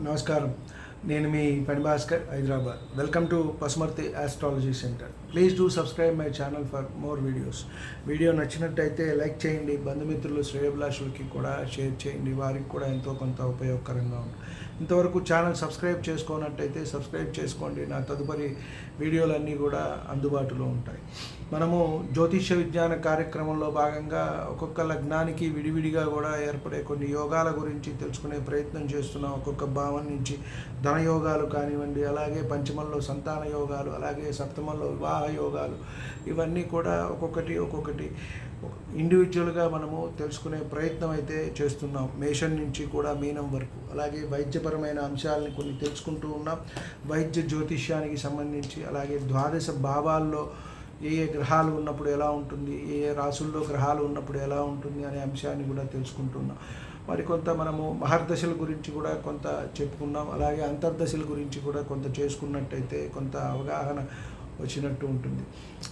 నమస్కారం. నేను మీ పని Bhaskar Hyderabad. Welcome to Pasumarthi astrology centre. Please do subscribe my channel for more videos video నచ్చినట్టయితే like చేయండి. బంధుమిత్రులు శ్రేయభిలాషులకి కూడా షేర్ చేయండి. వారికి కూడా ఎంతో కొంత ఉపయోగకరంగా ఉంటుంది. ఇంతవరకు ఛానల్ సబ్స్క్రైబ్ చేసుకోనట్టయితే సబ్స్క్రైబ్ చేసుకోండి. నా తదుపరి వీడియోలన్నీ కూడా అందుబాటులో ఉంటాయి. మనము జ్యోతిష విజ్ఞాన కార్యక్రమంలో భాగంగా ఒక్కొక్క లగ్నానికి విడివిడిగా కూడా ఏర్పడే కొన్ని యోగాల గురించి తెలుసుకునే ప్రయత్నం చేస్తున్నాం. ఒక్కొక్క భావం నుంచి ధన యోగాలు కానివ్వండి అలాగే పంచమంలో సంతాన యోగాలు అలాగే సప్తమంలో వివాహ యోగాలు ఇవన్నీ కూడా ఒక్కొక్కటి ఒక్కొక్కటి ఇండివిజువల్గా మనము తెలుసుకునే ప్రయత్నం అయితే చేస్తున్నాం. మేషన్ నుంచి కూడా మీనం వరకు. అలాగే వైద్యపరమైన అంశాలని కొన్ని తెలుసుకుంటూ ఉన్నాం. వైద్య జ్యోతిష్యానికి సంబంధించి అలాగే ద్వాదశ భావాల్లో ఏ ఏ గ్రహాలు ఉన్నప్పుడు ఎలా ఉంటుంది ఏ ఏ రాసుల్లో గ్రహాలు ఉన్నప్పుడు ఎలా ఉంటుంది అనే అంశాన్ని కూడా తెలుసుకుంటున్నాం మరి కొంత మనము మహర్దశల గురించి కూడా కొంత చెప్పుకున్నాం. అలాగే అంతర్దశల గురించి కూడా కొంత చేసుకున్నట్టయితే కొంత అవగాహన వచ్చినట్టు ఉంటుంది.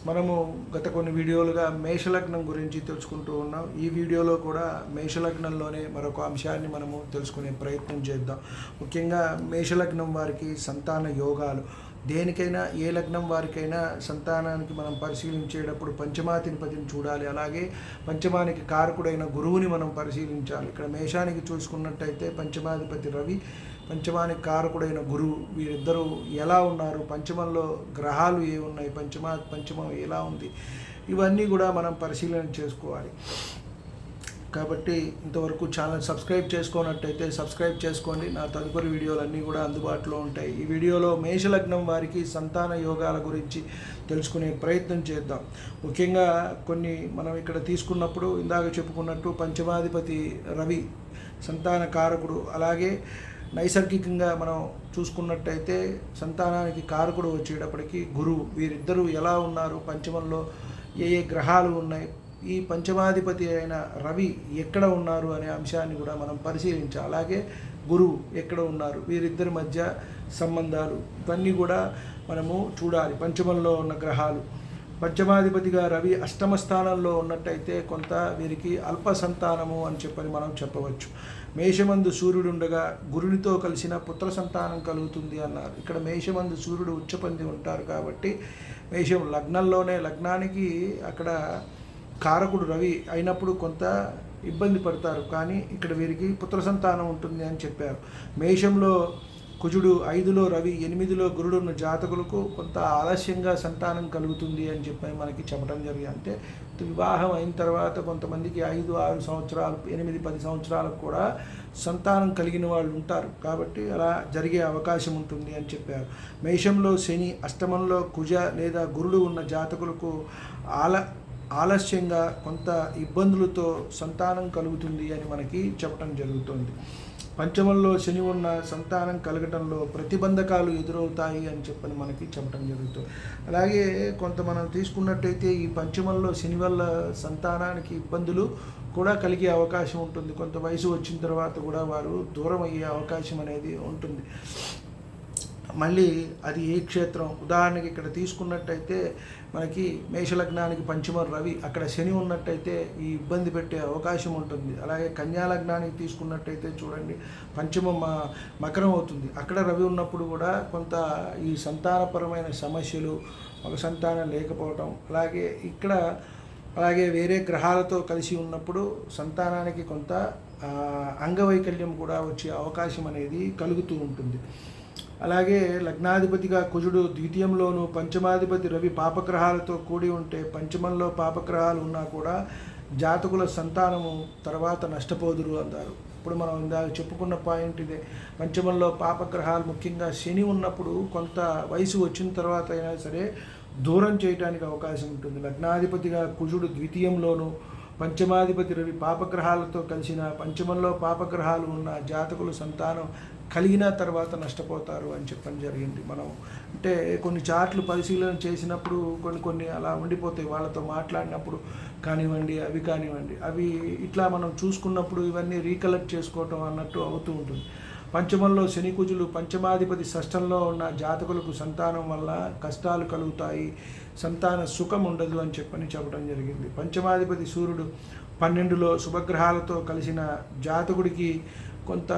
మనము గత కొన్ని వీడియోలుగా మేషలగ్నం గురించి తెలుసుకుంటూ ఉన్నాం. ఈ వీడియోలో కూడా మేషలగ్నంలోనే మరొక అంశాన్ని మనము తెలుసుకునే ప్రయత్నం చేద్దాం. ముఖ్యంగా మేషలగ్నం వారికి సంతాన యోగాలు. దేనికైనా ఏ లగ్నం వారికైనా సంతానానికి మనం పరిశీలించేటప్పుడు పంచమాధిపతిని చూడాలి. అలాగే పంచమానికి కారకుడైన గురువుని మనం పరిశీలించాలి. ఇక్కడ మేషానికి చూసుకున్నట్టయితే పంచమాధిపతి రవి పంచమానికి కారకుడైన గురువు వీరిద్దరూ ఎలా ఉన్నారు? పంచమంలో గ్రహాలు ఏ ఉన్నాయి పంచమా పంచమం ఎలా ఉంది? ఇవన్నీ కూడా మనం పరిశీలన చేసుకోవాలి. కాబట్టి ఇంతవరకు ఛానల్ సబ్స్క్రైబ్ చేసుకున్నట్టయితే సబ్స్క్రైబ్ చేసుకోండి. నా తదుపరి వీడియోలన్నీ కూడా అందుబాటులో ఉంటాయి. ఈ వీడియోలో మేషలగ్నం వారికి సంతాన యోగాల గురించి తెలుసుకునే ప్రయత్నం చేద్దాం. ముఖ్యంగా కొన్ని మనం ఇక్కడ తీసుకున్నప్పుడు ఇందాక చెప్పుకున్నట్టు పంచమాధిపతి రవి సంతాన కారకుడు. అలాగే నైసర్గికంగా మనం చూసుకున్నట్టయితే సంతానానికి కారకుడు వచ్చేటప్పటికి గురువు. వీరిద్దరూ ఎలా ఉన్నారు? పంచమంలో ఏ ఏ గ్రహాలు ఉన్నాయి? ఈ పంచమాధిపతి అయిన రవి ఎక్కడ ఉన్నారు అనే అంశాన్ని కూడా మనం పరిశీలించాలి. అలాగే గురువు ఎక్కడ ఉన్నారు? వీరిద్దరి మధ్య సంబంధాలు ఇవన్నీ కూడా మనము చూడాలి. పంచమంలో ఉన్న గ్రహాలు. పంచమాధిపతిగా రవి అష్టమ స్థానంలో ఉన్నట్టయితే కొంత వీరికి అల్ప సంతానము అని చెప్పని మనం చెప్పవచ్చు. మేషమందు సూర్యుడు ఉండగా గురునితో కలిసిన పుత్ర సంతానం కలుగుతుంది అన్నారు. ఇక్కడ మేషమందు సూర్యుడు ఉచ్చపంది ఉంటారు కాబట్టి మేషం లగ్నంలోనే లగ్నానికి అక్కడ కారకుడు రవి అయినప్పుడు కొంత ఇబ్బంది పడతారు. కానీ ఇక్కడ వీరికి పుత్ర సంతానం ఉంటుంది అని చెప్పారు. మేషంలో కుజుడు ఐదులో రవి ఎనిమిదిలో గురుడున్న జాతకులకు కొంత ఆలస్యంగా సంతానం కలుగుతుంది అని చెప్పి మనకి చెప్పడం జరిగింది. అంటే వివాహం అయిన తర్వాత కొంతమందికి ఐదు ఆరు సంవత్సరాలు ఎనిమిది పది సంవత్సరాలకు కూడా సంతానం కలిగిన వాళ్ళు ఉంటారు. కాబట్టి అలా జరిగే అవకాశం ఉంటుంది అని చెప్పారు. మేషంలో శని అష్టమంలో కుజ లేదా గురుడు ఉన్న జాతకులకు ఆల ఆలస్యంగా కొంత ఇబ్బందులతో సంతానం కలుగుతుంది అని మనకి చెప్పడం జరుగుతుంది. పంచమంలో శని ఉన్న సంతానం కలగటంలో ప్రతిబంధకాలు ఎదురవుతాయి అని చెప్పని మనకి చెప్పడం జరుగుతుంది. అలాగే కొంత మనం తీసుకున్నట్టయితే ఈ పంచమంలో శని వల్ల సంతానానికి ఇబ్బందులు కూడా కలిగే అవకాశం ఉంటుంది. కొంత వయసు వచ్చిన తర్వాత కూడా వారు దూరం అయ్యే అవకాశం అనేది ఉంటుంది. మళ్ళీ అది ఏ క్షేత్రం? ఉదాహరణకి ఇక్కడ తీసుకున్నట్టయితే మనకి మేషలగ్నానికి పంచమ రవి అక్కడ శని ఉన్నట్టయితే ఈ ఇబ్బంది పెట్టే అవకాశం ఉంటుంది. అలాగే కన్యాలగ్నానికి తీసుకున్నట్టయితే చూడండి పంచమ మ- మకరం అవుతుంది. అక్కడ రవి ఉన్నప్పుడు కూడా కొంత ఈ సంతానపరమైన సమస్యలు ఒక సంతానం లేకపోవటం అలాగే ఇక్కడ అలాగే వేరే గ్రహాలతో కలిసి ఉన్నప్పుడు సంతానానికి కొంత అంగవైకల్యం కూడా వచ్చే అవకాశం అనేది కలుగుతూ ఉంటుంది. అలాగే లగ్నాధిపతిగా కుజుడు ద్వితీయంలోను పంచమాధిపతి రవి పాపగ్రహాలతో కూడి ఉంటే పంచమంలో పాపగ్రహాలు ఉన్నా కూడా జాతకుల సంతానము తర్వాత నష్టపోదురు అంటారు ఇప్పుడు మనం ఇందాక చెప్పుకున్న పాయింట్ ఇదే. పంచమంలో పాపగ్రహాలు ముఖ్యంగా శని ఉన్నప్పుడు కొంత వయసు వచ్చిన తర్వాత అయినా సరే దూరం చేయడానికి అవకాశం ఉంటుంది. లగ్నాధిపతిగా కుజుడు ద్వితీయంలోను పంచమాధిపతి రవి పాపగ్రహాలతో కలిసిన పంచమంలో పాపగ్రహాలు ఉన్న జాతకులు సంతానం కలిగిన తర్వాత నష్టపోతారు అని చెప్పడం జరిగింది. మనం అంటే కొన్ని చార్ట్లు పరిశీలన చేసినప్పుడు కొన్ని కొన్ని అలా ఉండిపోతాయి. వాళ్ళతో మాట్లాడినప్పుడు కానివ్వండి అవి కానివ్వండి. అవి ఇట్లా మనం చూసుకున్నప్పుడు ఇవన్నీ రీకలెక్ట్ చేసుకోవటం అన్నట్టు అవుతూ ఉంటుంది. పంచమంలో శని కుజులు పంచమాధిపతి షష్టంలో ఉన్న జాతకులకు సంతానం వల్ల కష్టాలు కలుగుతాయి. సంతాన సుఖం ఉండదు అని చెప్పని చెప్పడం జరిగింది. పంచమాధిపతి సూర్యుడు పన్నెండులో శుభగ్రహాలతో కలిసిన జాతకుడికి కొంత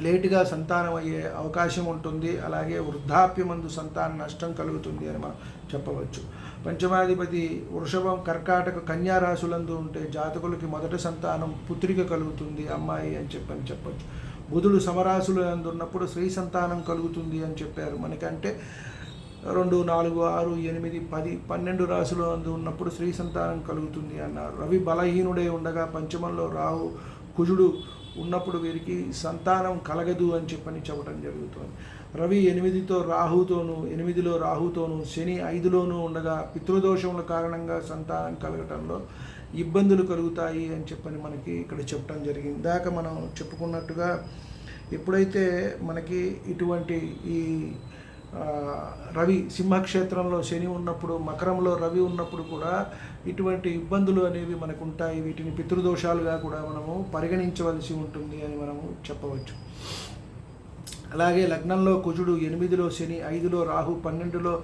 లేటుగా సంతానం అయ్యే అవకాశం ఉంటుంది. అలాగే వృద్ధాప్యమందు సంతాన నష్టం కలుగుతుంది అని మనం చెప్పవచ్చు. పంచమాధిపతి వృషభం కర్కాటక కన్యా రాశులందు ఉంటే జాతకులకి మొదటి సంతానం పుత్రిక కలుగుతుంది. అమ్మాయి అని చెప్పని చెప్పచ్చు. బుధుడు సమరాశులు ఉన్నప్పుడు స్త్రీ సంతానం కలుగుతుంది అని చెప్పారు. మనకంటే రెండు నాలుగు ఆరు ఎనిమిది పది పన్నెండు రాశులు అందు ఉన్నప్పుడు స్త్రీ సంతానం కలుగుతుంది అన్నారు. రవి బలహీనుడే ఉండగా పంచమంలో రాహు కుజుడు ఉన్నప్పుడు వీరికి సంతానం కలగదు అని చెప్పని చెప్పడం జరుగుతుంది. రవి ఎనిమిదితో రాహుతోనూ ఎనిమిదిలో రాహుతోనూ శని ఐదులోనూ ఉండగా పితృదోషముల కారణంగా సంతానం కలగటంలో ఇబ్బందులు కలుగుతాయి అని చెప్పని మనకి ఇక్కడ చెప్పడం జరిగింది. ఇందాక మనం చెప్పుకున్నట్టుగా ఎప్పుడైతే మనకి ఇటువంటి ఈ రవి సింహక్షేత్రంలో శని ఉన్నప్పుడు మకరంలో రవి ఉన్నప్పుడు కూడా ఇటువంటి ఇబ్బందులు అనేవి మనకు ఉంటాయి వీటిని పితృదోషాలుగా కూడా మనము పరిగణించవలసి ఉంటుంది అని మనము చెప్పవచ్చు. అలాగే లగ్నంలో కుజుడు ఎనిమిదిలో శని ఐదులో రాహు పన్నెండులో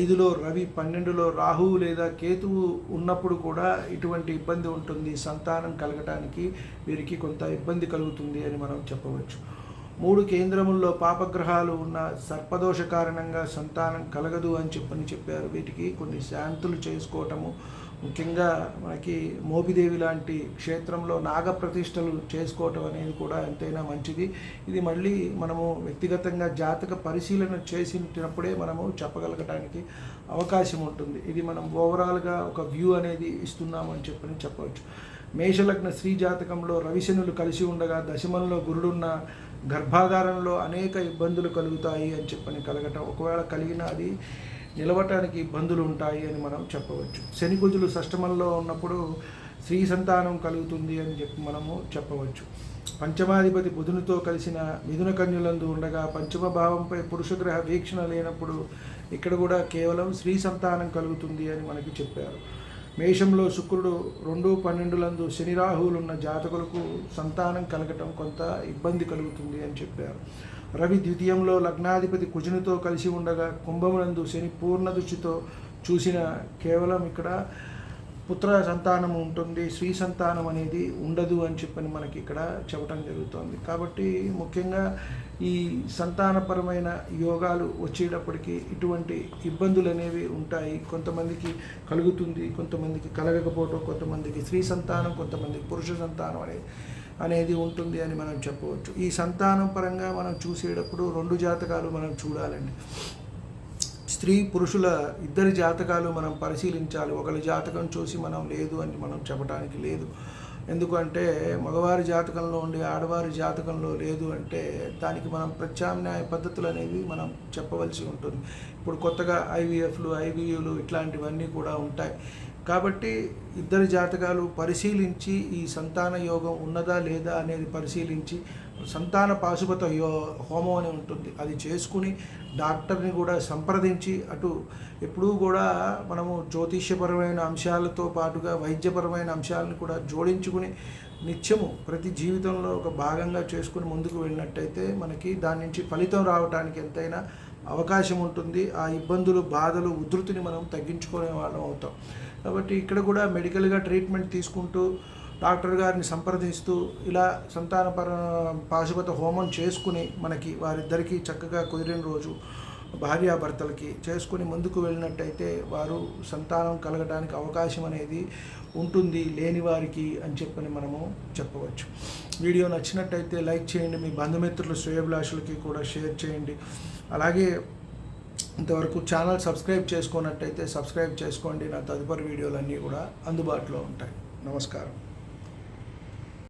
ఐదులో రవి పన్నెండులో రాహువు లేదా కేతువు ఉన్నప్పుడు కూడా ఇటువంటి ఇబ్బంది ఉంటుంది. సంతానం కలగటానికి వీరికి కొంత ఇబ్బంది కలుగుతుంది అని మనం చెప్పవచ్చు. మూడు కేంద్రముల్లో పాపగ్రహాలు ఉన్న సర్పదోష కారణంగా సంతానం కలగదు అని చెప్పని చెప్పారు. వీటికి కొన్ని శాంతులు చేసుకోవటము ముఖ్యంగా మనకి మోపిదేవి లాంటి క్షేత్రంలో నాగ ప్రతిష్టలు చేసుకోవటం అనేది కూడా ఎంతైనా మంచిది. ఇది మళ్ళీ మనము వ్యక్తిగతంగా జాతక పరిశీలన చేసినప్పుడే మనము చెప్పగలగటానికి అవకాశం ఉంటుంది. ఇది మనం ఓవరాల్గా ఒక వ్యూ అనేది ఇస్తున్నామని అని చెప్పని చెప్పవచ్చు. మేషలగ్న స్త్రీ జాతకంలో రవిశనులు కలిసి ఉండగా దశమంలో గురుడున్న గర్భాధారంలో అనేక ఇబ్బందులు కలుగుతాయి అని చెప్పని కలగటం. ఒకవేళ కలిగిన అది నిలవటానికి ఇబ్బందులు ఉంటాయి అని మనం చెప్పవచ్చు. శని కుజులు షష్టమంలో ఉన్నప్పుడు స్త్రీ సంతానం కలుగుతుంది అని చెప్పి మనము చెప్పవచ్చు. పంచమాధిపతి బుధునితో కలిసిన మిథున కన్యులందు ఉండగా పంచమ భావంపై పురుషగ్రహ వీక్షణ లేనప్పుడు ఇక్కడ కూడా కేవలం స్త్రీ సంతానం కలుగుతుంది అని మనకి చెప్పారు. మేషంలో శుక్రుడు రెండు పన్నెండులందు శని రాహువులు ఉన్న జాతకులకు సంతానం కలగటం కొంత ఇబ్బంది కలుగుతుంది అని చెప్పారు. రవి ద్వితీయంలో లగ్నాధిపతి కుజునితో కలిసి ఉండగా కుంభమునందు శని పూర్ణ దృష్టితో చూసిన కేవలం ఇక్కడ పుత్ర సంతానం ఉంటుంది స్త్రీ సంతానం అనేది ఉండదు అని చెప్పని మనకి ఇక్కడ చెప్పడం జరుగుతోంది. కాబట్టి ముఖ్యంగా ఈ సంతానపరమైన యోగాలు వచ్చేటప్పటికి ఇటువంటి ఇబ్బందులు అనేవి ఉంటాయి. కొంతమందికి కలుగుతుంది కొంతమందికి కలగకపోవటం కొంతమందికి స్త్రీ సంతానం కొంతమందికి పురుష సంతానం అనేది అనేది ఉంటుంది అని మనం చెప్పవచ్చు. ఈ సంతానం పరంగా మనం చూసేటప్పుడు రెండు జాతకాలు మనం చూడాలండి. స్త్రీ పురుషుల ఇద్దరి జాతకాలు మనం పరిశీలించాలి. ఒకరి జాతకం చూసి మనం లేదు అని మనం చెప్పడానికి లేదు. ఎందుకంటే మగవారి జాతకంలో ఉండి ఆడవారి జాతకంలో లేదు అంటే దానికి మనం ప్రత్యామ్నాయ పద్ధతులు అనేవి మనం చెప్పవలసి ఉంటుంది. ఇప్పుడు కొత్తగా ఐవీఎఫ్లు ఐవీయూలు ఇట్లాంటివన్నీ కూడా ఉంటాయి. కాబట్టి ఇద్దరి జాతకాలు పరిశీలించి ఈ సంతాన యోగం ఉన్నదా లేదా అనేది పరిశీలించి సంతాన పాశుపత యో హోమం అని ఉంటుంది. అది చేసుకుని డాక్టర్ని కూడా సంప్రదించి అటు ఎప్పుడూ కూడా మనము జ్యోతిష్యపరమైన అంశాలతో పాటుగా వైద్యపరమైన అంశాలను కూడా జోడించుకుని నిత్యము ప్రతి జీవితంలో ఒక భాగంగా చేసుకుని ముందుకు వెళ్ళినట్టయితే మనకి దాని నుంచి ఫలితం రావడానికి ఎంతైనా అవకాశం ఉంటుంది. ఆ ఇబ్బందులు బాధలు ఉధృతిని మనం తగ్గించుకునే వాళ్ళం అవుతాం. కాబట్టి ఇక్కడ కూడా మెడికల్గా ట్రీట్మెంట్ తీసుకుంటూ డాక్టర్ గారిని సంప్రదిస్తూ ఇలా సంతానపర పాశుపత హోమం చేసుకుని మనకి వారిద్దరికీ చక్కగా కుదిరిన రోజు భార్యాభర్తలకి చేసుకుని ముందుకు వెళ్ళినట్టయితే వారు సంతానం కలగడానికి అవకాశం అనేది ఉంటుంది లేని వారికి అని చెప్పని మనము చెప్పవచ్చు. వీడియో నచ్చినట్టయితే లైక్ చేయండి మీ బంధుమిత్రులు శ్రేయభిలాషులకి కూడా షేర్ చేయండి. అలాగే ఇంతవరకు ఛానల్ సబ్స్క్రైబ్ చేసుకున్నట్టయితే సబ్స్క్రైబ్ చేసుకోండి నా తదుపరి వీడియోలన్నీ కూడా అందుబాటులో ఉంటాయి. నమస్కారం.